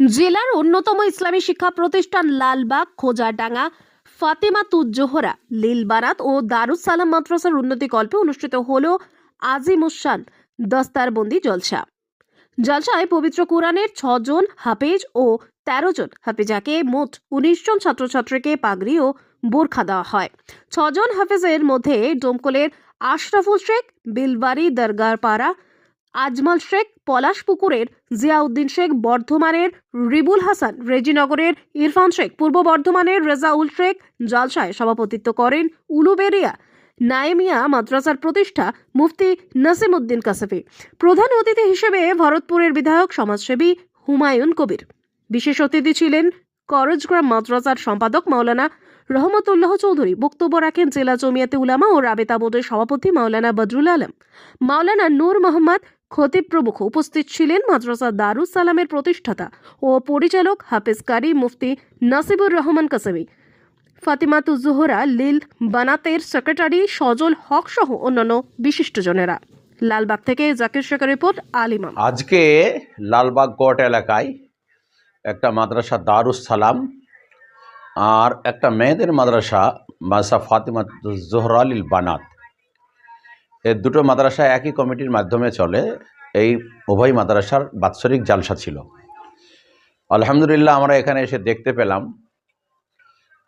জেলার অন্যতম ইসলামী শিক্ষা প্রতিষ্ঠান লালবাগ খোজারডাঙ্গা ফাতেমা তুজ্জোহরা, লীলবারাত ও দারুস সালাম মাদ্রাসার উন্নতি কল্পে অনুষ্ঠিত হল আজিমুসান দস্তারবন্দি জলসা। জলসায় পবিত্র কোরআনের ছজন হাফেজ ও তেরো জন হাফেজাকে মোট উনিশ জন ছাত্রছাত্রীকে পাগড়ি ও বোরখা দেওয়া হয়। ছজন হাফেজের মধ্যে ডোমকলের আশরাফুল শেখ, বিলবাড়ি, দরগারপাড়া আজমল শেখ, পলাশ পুকুরের, জিয়াউদ্দিন শেখ, বর্ধমানের, রিবুল হাসান, রেজিনগরের, ইরফান শেখ, পূর্ব বর্ধমানের, রেজাউল শেখ জালসায় সভাপতিত্ব করেন উলুবেরিয়া। নায়েমিয়া মাদ্রাসার প্রতিষ্ঠা মুফতি নাসিমউদ্দিন কাসাফি। প্রধান অতিথি হিসেবে ভরতপুরের বিধায়ক সমাজসেবী হুমায়ুন কবির। বিশেষ অতিথি ছিলেন করজগ্রাম মাদ্রাসার সম্পাদক মাওলানা রহমতুল্লাহ চৌধুরী। বক্তব্য রাখেন জেলা জমিয়াতে উলামা ও রাবেতা বোর্ডের সভাপতি মাওলানা বদরুল আলম। মাওলানা নূর মোহাম্মদ খতিব প্রমুখ উপস্থিত ছিলেন মাদ্রাসা দারুস সালামের প্রতিষ্ঠাতা ও পরিচালক হাফেজ কারি মুফতি নাসিবুর রহমান কাসাবি ফাতিমাতুজোহরা লিল বানাতের সেক্রেটারি সজল হক সহ অন্যান্য বিশিষ্টজনেরা। লালবাগ থেকে জাকির শেখের রিপোর্ট আলিমাম আজকে লালবাগ কোর্ট এলাকায় একটা মাদ্রাসা দারুস সালাম আর একটা মেয়েদের মাদ্রাসা মাদ্রাসা ফাতিমা জোহরালিল বানাত। এই দুটো মাদ্রাসা একই কমিটির মাধ্যমে চলে। এই উভয় মাদ্রাসার বাৎসরিক জালসা ছিল। আলহামদুলিল্লাহ আমরা এখানে এসে দেখতে পেলাম।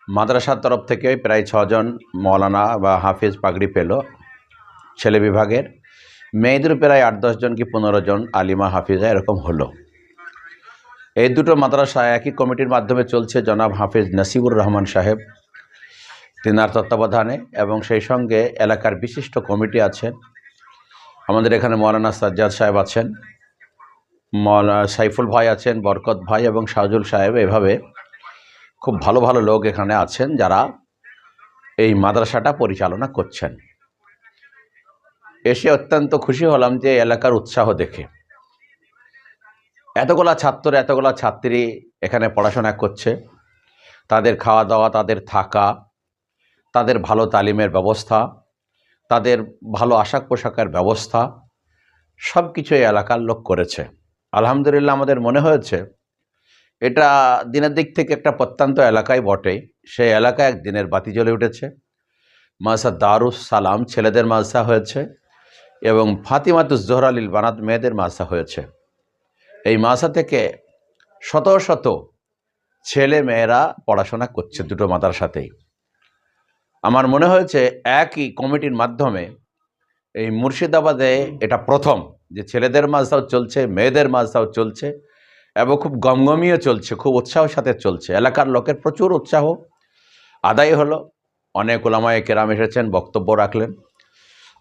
মাদ্রাসার তরফ থেকে প্রায় ছজন মৌলানা বা হাফিজ পাগড়ি পেল ছেলে বিভাগের। মেয়েদের প্রায় আট দশজন কি পনেরো জন আলিমা হাফিজা এরকম হলো। এই দুটো মাদ্রাসা একই কমিটির মাধ্যমে চলছে জনাব হাফিজ নাসিবুর রহমান সাহেব। তিনার তত্ত্বাবধানে এবং সেই সঙ্গে এলাকার বিশিষ্ট কমিটি আছেন। আমাদের এখানে মৌলানা সাজ্জাদ সাহেব আছেন মৌলানা সাইফুল ভাই আছেন, বরকত ভাই এবং শাহজুল সাহেব এভাবে খুব ভালো ভালো লোক এখানে আছেন যারা এই মাদ্রাসাটা পরিচালনা করছেন। এসে অত্যন্ত খুশি হলাম যে এলাকার উৎসাহ দেখে। এতগুলা ছাত্র, এতগুলা ছাত্রী এখানে পড়াশোনা করছে। তাদের খাওয়া দাওয়া, তাদের থাকা তাদের ভালো তালিমের ব্যবস্থা, তাদের ভালো আশাক পোশাকের ব্যবস্থা সব কিছু এই এলাকার লোক করেছে। আলহামদুলিল্লাহ আমাদের মনে হয়েছে, এটা দিনের দিক থেকে একটা প্রত্যন্ত এলাকায় বটে। সেই এলাকায় এক দিনের বাতি জ্বলে উঠেছে। মাসা দারুস সালাম ছেলেদের মাসা হয়েছে এবং ফাতিমাতুস আলীল বানাত মেয়েদের মাসা হয়েছে। এই মাসা থেকে শত শত ছেলে মেয়েরা পড়াশোনা করছে দুটো মাদ্রাসাতেই। আমার মনে হয়েছে একই কমিটির মাধ্যমে এই মুর্শিদাবাদে এটা প্রথম যে ছেলেদের মাঝটাও চলছে, মেয়েদের মাঝটাও চলছে এবং খুব গমগমিয়ে চলছে, খুব উৎসাহের সাথে চলছে। এলাকার লোকের প্রচুর উৎসাহ। আদায় হলো। অনেক ওলামায় কেরাম এসেছেন, বক্তব্য রাখলেন।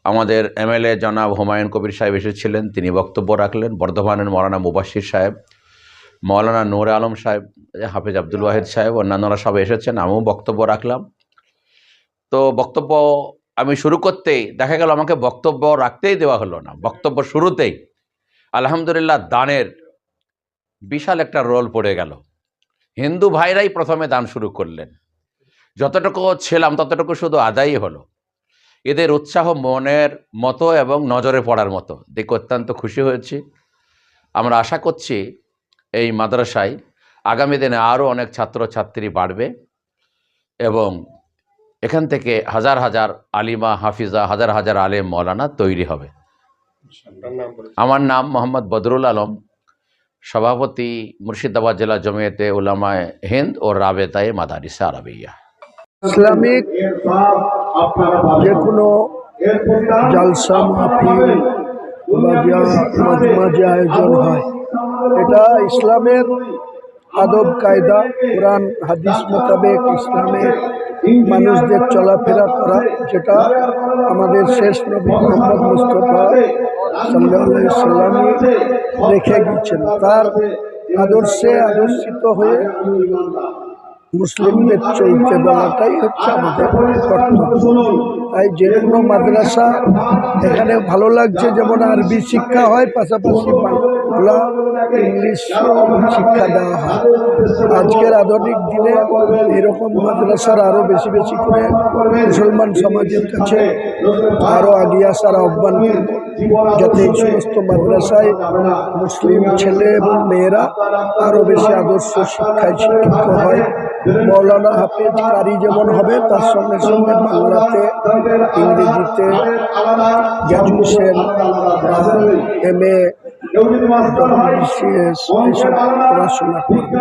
আমাদের এমএলএ জনাব হুমায়ুন কবির সাহেব এসেছিলেন, তিনি বক্তব্য রাখলেন। বর্ধমানের মৌলানা মুবাশির সাহেব, মৌলানা নূর আলম সাহেব, হাফিজ আব্দুল ওয়াহিদ সাহেব, অন্যান্যরা সব এসেছেন, আমিও বক্তব্য রাখলাম। তো বক্তব্য আমি শুরু করতেই দেখা গেল আমাকে বক্তব্য রাখতেই দেওয়া হলো না, বক্তব্য শুরুতেই। আলহামদুলিল্লাহ দানের বিশাল একটা রোল পড়ে গেল। হিন্দু ভাইরাই প্রথমে দান শুরু করলেন। যতটুকু ছিলাম ততটুকু শুধু আদায়ই হলো। এদের উৎসাহ মনের মতো এবং নজরে পড়ার মতো। দেখে অত্যন্ত খুশি হয়েছি। আমরা আশা করছি এই মাদ্রাসায় আগামী দিনে আরও অনেক ছাত্রছাত্রী বাড়বে এবং এখান থেকে হাজার হাজার আলিমা হাফিজা হাজার হাজার আলেম মৌলানা তৈরি হবে। আমার নাম মোহাম্মদ বদরুল আলম। সভাপতি মুর্শিদাবাদ জেলা জমিয়তে উলামায় হিন্দ ও রাবেতায় মাদারিসা আরবিয়া। ইসলামিক যে কোনো জালসা মাহফিল বা মজমা যে আয়োজন হয় এটা ইসলামের আদব কায়দা কোরআন হাদিস মোতাবেক ইসলামের মানুষদের চলাফেরা করা যেটা আমাদের শেষ নবী মোহাম্মদ রেখে গিয়েছেন। তার আদর্শে আদর্শিত হয়ে মুসলিমদের চলতে বলাটাই হচ্ছে আমাদের কর্তব্য। তাই যে কোনো মাদ্রাসা এখানে ভালো লাগছে, যেমন আরবি শিক্ষা হয়, পাশাপাশি বাংলা ইংলিশ শিক্ষা দেওয়া হয়। আজকের আধুনিক দিনে এরকম মাদ্রাসার আরও বেশি বেশি করে মুসলমান সমাজের কাছে আরও এগিয়ে আসার আহ্বান যাতে এই সমস্ত মাদ্রাসায় মুসলিম ছেলে এবং মেয়েরা আরও বেশি আদর্শ শিক্ষায় শিক্ষিত হয়। মৌলানা হাফেজ কারি যেমন হবে, তার সঙ্গে সঙ্গে বাংলাতে ইংরেজিতে গ্র্যাজুয়েশন এম এ এইসব পড়াশোনা করবে